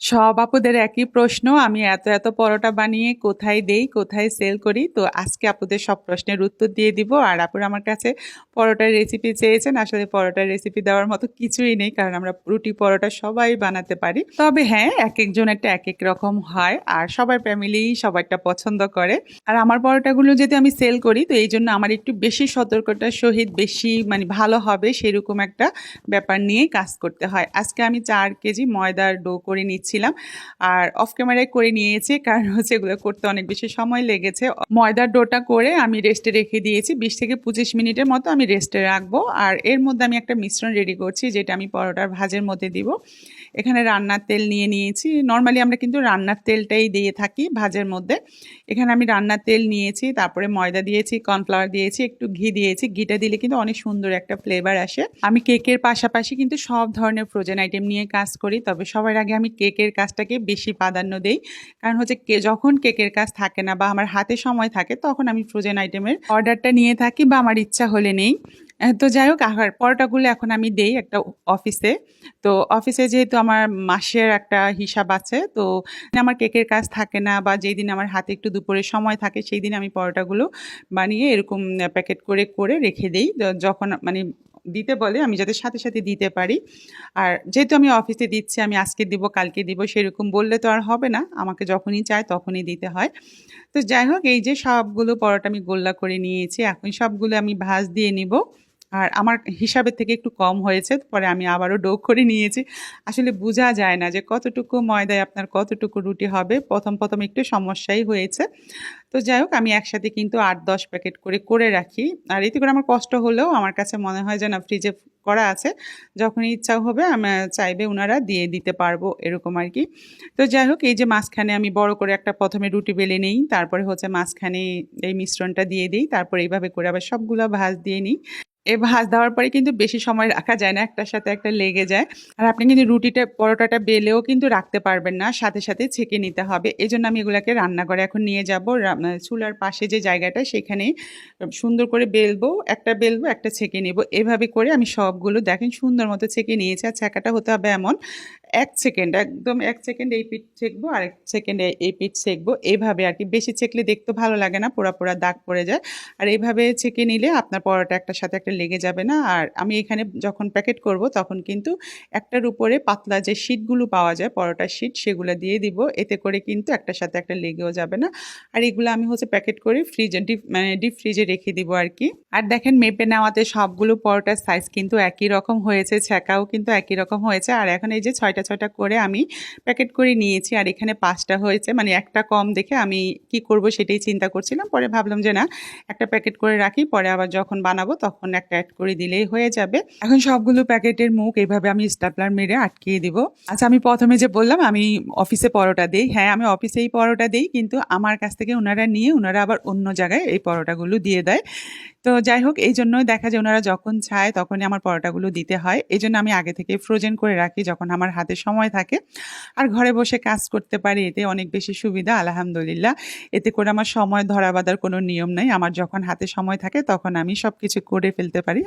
সব আপুদের একই প্রশ্ন, আমি এত এত পরোটা বানিয়ে কোথায় দেই, কোথায় সেল করি? তো আজকে আপুদের সব প্রশ্নের উত্তর দিয়ে দিব। আর আপুরা আমার কাছে পরোটার রেসিপি চেয়েছেন, আসলে পরোটার রেসিপি দেওয়ার মতো কিছুই নেই, কারণ আমরা রুটি পরোটা সবাই বানাতে পারি। তবে হ্যাঁ এক একজন একটা এক এক রকম হয়, আর সবার ফ্যামিলি সবারটা পছন্দ করে। আর আমার পরোটাগুলো যদি আমি সেল করি, তো এই জন্য আমার একটু বেশি সতর্কতার সহিত, বেশি মানে ভালো হবে, সেরকম একটা ব্যাপার নিয়ে কাজ করতে হয়। আজকে আমি চার কেজি ময়দার ডো করে নিচ্ছিলাম আর অফ ক্যামেরায় করে নিয়েছি, কারণ হচ্ছে এগুলো করতে অনেক বেশি সময় লেগেছে। ময়দার ডোটা করে আমি রেস্টে রেখে দিয়েছি। বিশ থেকে পঁচিশ মিনিটের মতো আমি রেস্টে রাখব। আর এর মধ্যে আমি একটা মিশ্রণ রেডি করছি, যেটা আমি পরোটার ভাজের মধ্যে দিব। এখানে রান্নার তেল নিয়ে নিয়েছি। নর্মালি আমরা কিন্তু রান্নার তেলটাই দিয়ে থাকি ভাজের মধ্যে। এখানে আমি রান্নার তেল নিয়েছি, তারপরে ময়দা দিয়েছি কর্নফ্লাওয়ার দিয়েছি, একটু ঘি দিয়েছি। ঘিটা দিলে কিন্তু অনেক সুন্দর একটা ফ্লেভার আসে। আমি কেকের পাশাপাশি কিন্তু সব ধরনের ফ্রোজেন আইটেম নিয়ে কাজ করি, তবে সবার আগে আমি কেকের কাজটাকে বেশি প্রাধান্য দেই। কারণ হচ্ছে কে যখন কেকের কাজ থাকে না বা আমার হাতে সময় থাকে, তখন আমি ফ্রোজেন আইটেমের অর্ডারটা নিয়ে থাকি বা আমার ইচ্ছা হলে নেই। তো যাই হোক আর পরোটাগুলো এখন আমি দেই একটা অফিসে তো অফিসে যেহেতু আমার মাসের একটা হিসাব আছে, তো আমার কেকের কাজ থাকে না বা যেই দিন আমার হাতে একটু দুপুরে সময় থাকে সেই দিন আমি পরোটাগুলো বানিয়ে এরকম প্যাকেট করে করে রেখে দিই। যখন মানে দিতে বলে, আমি যাতে সাথে সাথে দিতে পারি। আর যেহেতু আমি অফিসে দিচ্ছি, আমি আজকে দিব, কালকে দিব, সেরকম বললে তো আর হবে না। আমাকে যখনই চায় তখনই দিতে হয়। তো যাই হোক, এই যে সবগুলো পরোটা আমি গোল্লা করে নিয়েছি, এখন সবগুলো আমি ভাজ দিয়ে নিব। আর আমার হিসাবের থেকে একটু কম হয়েছে, পরে আমি আবারও ডো করে নিয়েছি। আসলে বোঝা যায় না যে কতটুকু ময়দায় আপনার কতটুকু রুটি হবে। প্রথম প্রথম একটু সমস্যাই হয়েছে। তো যাই হোক, আমি একসাথে কিন্তু আট, দশ প্যাকেট করে করে রাখি। আর এতে করে আমার কষ্ট হলেও আমার কাছে মনে হয় যে না ফ্রিজে করা আছে। যখনই ইচ্ছা হবে, আমি চাইবে ওনারা দিয়ে দিতে পারব, এরকম আর কি। তো যাই হোক, এই যে মাঝখানে আমি বড় করে একটা প্রথমে রুটি বেলে নিই, তারপরে হচ্ছে মাঝখানে এই মিশ্রণটা দিয়ে দিই, তারপরে এইভাবে করে আবার সবগুলো ভাজ দিয়ে নিই। এ ভাজ দেওয়ার পরে কিন্তু বেশি সময় রাখা যায় না, একটার সাথে একটা লেগে যায়। আর আপনি কিন্তু রুটিটা, পরোটাটা বেলেও কিন্তু রাখতে পারবেন না, সাথে সাথে ছেঁকে নিতে হবে। এই জন্য আমি এগুলাকে রান্নাঘরে এখন নিয়ে যাব। চুলার পাশে যে জায়গাটা সেখানে সুন্দর করে বেলবো, একটা বেলবো, একটা ছেঁকে নেব। এভাবে করে আমি সবগুলো, দেখেন সুন্দর মতো ছেঁকে নিয়েছি, আর ছেঁকাটা হতে হবে এমন এক সেকেন্ড, একদম এক সেকেন্ড এই পিঠ ছেঁকবো আর এক সেকেন্ড এই পিঠ ছেঁকবো। এইভাবে আর কি, বেশি ছেঁকলে দেখতে ভালো লাগে না, পোড়া পোড়া দাগ পড়ে যায়। আর এইভাবে ছেঁকে নিলে আপনার পরোটা একটার সাথে একটা লেগে যাবে না। আর আমি এখানে যখন প্যাকেট করব, তখন কিন্তু একটার উপরে পাতলা যে শিটগুলো পাওয়া যায় পরোটার শিট সেগুলো দিয়ে দিব। এতে করে কিন্তু একটার সাথে একটা লেগেও যাবে না। আর এগুলো আমি হচ্ছে প্যাকেট করে ফ্রিজে ডিপ মানে ডিপ ফ্রিজে রেখে দিব আর কি। আর দেখেন, মেপে নেওয়াতে সবগুলো পরোটার সাইজ কিন্তু একই রকম হয়েছে ছ্যাঁকাও কিন্তু একই রকম হয়েছে। আর এখন এই যে ছয়টা ছয়টা করে আমি প্যাকেট করে নিয়েছি। আর এখানে পাঁচটা হয়েছে। মানে একটা কম দেখে আমি কি করব সেটাই চিন্তা করছিলাম। পরে ভাবলাম যে না, একটা প্যাকেট করে রাখি। পরে আবার যখন বানাবো তখন একটা অ্যাড করে দিলেই হয়ে যাবে। এখন সবগুলো প্যাকেটের মুখ এইভাবে আমি স্টাপলার মেরে আটকিয়ে দিব। আচ্ছা আমি প্রথমে যে বললাম, আমি অফিসে পরোটা দিই। হ্যাঁ আমি অফিসেই পরোটা দিই। কিন্তু আমার কাছ থেকে ওনারা নিয়ে ওনারা আবার অন্য জায়গায় এই পরোটাগুলো দিয়ে দেয়। তো যাই হোক, এই জন্যই দেখা যায় ওনারা যখন চায় তখনই আমার পরোটাগুলো দিতে হয়। এই জন্য আমি আগে থেকে ফ্রোজেন করে রাখি যখন আমার হাতে সময় থাকে। আর ঘরে বসে কাজ করতে পারি, এতে অনেক বেশি সুবিধা, আলহামদুলিল্লাহ। এতে করে আমার সময় ধরা বাঁধার কোনো নিয়ম নেই। আমার যখন হাতে সময় থাকে তখন আমি সব কিছু করে ফেলতে পারি।